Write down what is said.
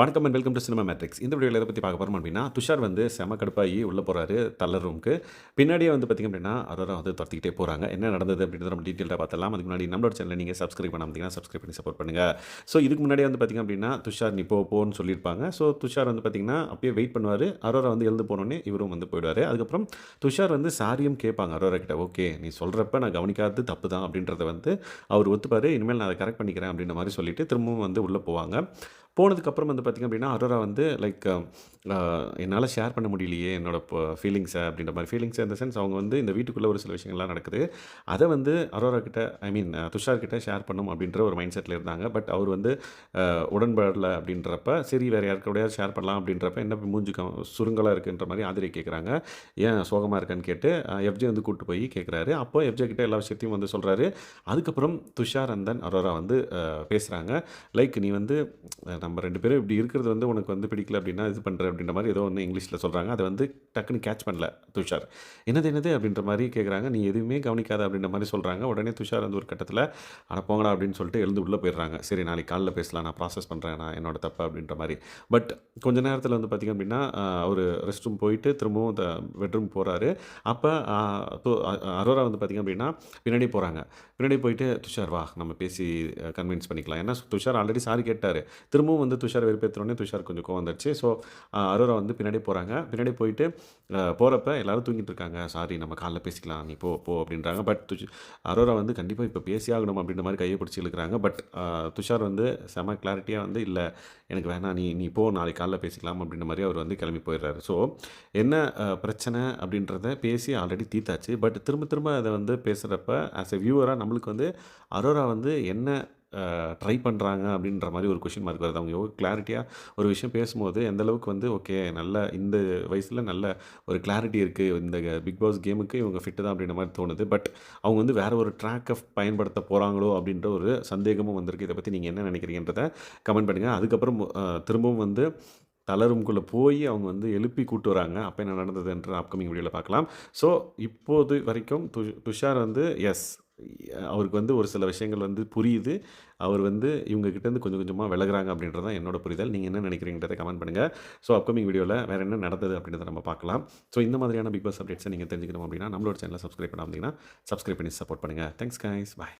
வணக்கம் and welcome to cinema matrix இந்த வீடியோவில் எதை பற்றி பார்க்க போகிறோம் அப்படின்னா துஷார் வந்து செம கடுப்பாகி உள்ளே போகிறாரு தள்ளர் ரூமுக்கு. பின்னாடியே வந்து பார்த்திங்க அப்படின்னா அரோரா வந்து துரத்திக்கிட்டே போகிறாங்க என்ன நடந்தது அப்படின்றத நம்ம டீட்டெயிலாக பார்த்தலாம் அதுக்கு முன்னாடி நம்மளோட சேனலை நீங்கள் சப்ஸ்கிரைப் பண்ண முடியுங்கன்னா சப்ஸ்கிரைப் பண்ணி சப்போர்ட் பண்ணுங்கள் ஸோ இதுக்கு முன்னாடி வந்து பார்த்திங்க அப்படின்னா துஷார் நீ போ போன்னு சொல்லியிருப்பாங்க. ஸோ துஷார் வந்து பார்த்திங்கன்னா அப்படியே வெயிட் பண்ணுவார். அரோரா வந்து எழுந்து போனோடனே இவரும் வந்து போயிடுவார். அதுக்கப்புறம் துஷார் வந்து சாரியும் கேட்பாங்க அரோரா கிட்ட ஓகே நீ சொல்கிறப்ப நான் கவனிக்காதது தப்பு தான் அப்படின்றத வந்து அவர் ஒத்துப்பார். இனிமேல் நான் அதை கரெக்ட் பண்ணிக்கிறேன் அப்படின்ற மாதிரி சொல்லிட்டு திரும்பவும் வந்து உள்ளே போவாங்க. போனதுக்கப்புறம் வந்து பார்த்திங்க அப்படின்னா அரோரா வந்து லைக் என்னால் ஷேர் பண்ண முடியலையே என்னோட ஃபீலிங்ஸை அப்படின்ற மாதிரி. ஃபீலிங்ஸ் இந்த சென்ஸ் அவங்க வந்து இந்த வீட்டுக்குள்ளே ஒரு சில விஷயங்கள்லாம் நடக்குது. அதை வந்து அரோரா கிட்ட ஐ மீன் துஷார் கிட்ட ஷேர் பண்ணும் அப்படின்ற ஒரு மைண்ட் செட்டில் இருந்தாங்க. பட் அவர் வந்து அஹ், உடன்படலை அப்படின்றப்ப சரி வேறு யாருக்கூடையாவது ஷேர் பண்ணலாம் அப்படின்றப்ப என்ன மூஞ்சி சுருங்கலாக இருக்குன்ற மாதிரி ஆதரி கேட்குறாங்க ஏன் சோகமாக இருக்கான்னு கேட்டு எஃப்ஜே வந்து கூப்பிட்டு போய் கேட்குறாரு அப்போ எஃப்ஜே கிட்ட எல்லா விஷயத்தையும் வந்து சொல்கிறாரு அதுக்கப்புறம் துஷார் அந்தன் அரோரா வந்து பேசுகிறாங்க லைக் நீ வந்து நம்ம ரெண்டு பேரும் இப்படி இருக்கிறது வந்து உனக்கு வந்து பிடிக்கல அப்படின்னா இது பண்ணுற அப்படின்ற மாதிரி ஏதோ ஒன்று இங்கிலீஷில் சொல்கிறாங்க அதை வந்து டக்குன்னு கேட்ச் பண்ணல துஷார். என்னது என்னது அப்படின்ற மாதிரி கேட்குறாங்க நீ எதுவுமே கவனிக்காத அப்படின்ற மாதிரி சொல்கிறாங்க உடனே துஷார் வந்து ஒரு கட்டத்தில் அட போங்கடா அப்படின்னு சொல்லிட்டு எழுந்து உள்ளே போயிடுறாங்க. சரி நாளைக்கு காலைல பேசலாம். நான் ப்ராசஸ் பண்ணுறேன் நான் என்னோட தப்பு அப்படின்ற மாதிரி. பட் கொஞ்ச நேரத்தில் வந்து பார்த்திங்க அப்படின்னா அவர் ரெஸ்ட் ரூம் போயிட்டு திரும்பவும் அந்த பெட்ரூம் போகிறாரு அப்போ அரோரா வந்து பார்த்திங்க அப்படின்னா பின்னாடி போகிறாங்க பின்னாடி போயிட்டு துஷார் வா நம்ம பேசி கன்வின்ஸ் பண்ணிக்கலாம். ஏன்னா துஷார் ஆல்ரெடி சாரி கேட்டார். திரும்பவும் வந்து துஷார் வெறுப்பேற்றுனோடனே துஷார் கொஞ்சம் கோவம் வந்துடுச்சு ஸோ அரோரா வந்து பின்னாடி போகிறாங்க பின்னாடி போயிட்டு போகிறப்ப எல்லாரும் தூங்கிட்டு இருக்காங்க. சாரி நம்ம காலைல பேசிக்கலாம். நீ போ போ அப்படின்றாங்க. பட் துஷ் அரோரா வந்து கண்டிப்பாக இப்போ பேசி ஆகணும் அப்படின்ற மாதிரி கையை பிடிச்சி இழுக்கிறாங்க. பட் துஷார் வந்து செம கிளாரிட்டியாக வந்து இல்லை எனக்கு வேணாம். நீ நீ போ. நாளைக்கு காலைல பேசிக்கலாம். அப்படின்ற மாதிரி அவர் வந்து கிளம்பி போயிடுறாரு. ஸோ என்ன பிரச்சனை அப்படின்றத பேசி ஆல்ரெடி தீர்த்தாச்சு. பட் திரும்ப திரும்ப அதை வந்து பேசுகிறப்ப ஆஸ் எ வியூவராக நம்மளுக்கு வந்து அரோரா வந்து என்ன ட்ரை பண்ணுறாங்க அப்படின்ற மாதிரி ஒரு கொஷின் மார்க் வருது. அவங்க எவ்வளோ கிளாரிட்டியாக ஒரு விஷயம் பேசும்போது எந்த அளவுக்கு வந்து ஓகே நல்ல இந்த வயசில் நல்ல ஒரு கிளாரிட்டி இருக்குது இந்த பிக் பாஸ் கேமுக்கு இவங்க ஃபிட்டு தான் அப்படின்ற மாதிரி தோணுது. பட் அவங்க வந்து வேறு ஒரு ட்ராக்கை பயன்படுத்த போகிறாங்களோ அப்படின்ற ஒரு சந்தேகமும் வந்திருக்கு. இதை பற்றி நீங்கள் என்ன நினைக்கிறீங்கன்றத கமெண்ட் பண்ணுங்கள் அதுக்கப்புறம் திரும்பவும் வந்து தளரும்குள்ளே போய் அவங்க வந்து எழுப்பி கூட்டு வராங்க. அப்போ என்ன நடந்ததுன்ற அப்கமிங் வீடியோவில் பார்க்கலாம். ஸோ இப்போது வரைக்கும் துஷ் துஷார் வந்து எஸ் அவருக்கு வந்து ஒரு சில விஷயங்கள் வந்து புரியுது. அவர் வந்து இவங்கக்கிட்டேருந்து கொஞ்சம் கொஞ்சமாக விலகிறாங்க அப்படின்றது தான் என்னோட புரிதல். நீங்கள் என்ன நினைக்கிறீங்கன்றதை கமெண்ட் பண்ணுங்கள் ஸோ அப்கமிங் வீடியோவில் வேறு என்ன நடந்தது அப்படின்றத நம்ம பார்க்கலாம். ஸோ இந்த மாதிரியான பிக் பாஸ் அப்டேட்ஸை நீங்கள் தெரிஞ்சுக்கணும் அப்படின்னா நம்மளோட சேனலை சப்ஸ்கிரைப் பண்ணாமல் சப்ஸ்கிரைப் பண்ணி சப்போர்ட் பண்ணுங்கள் தேங்க்ஸ் கைஸ் பாய்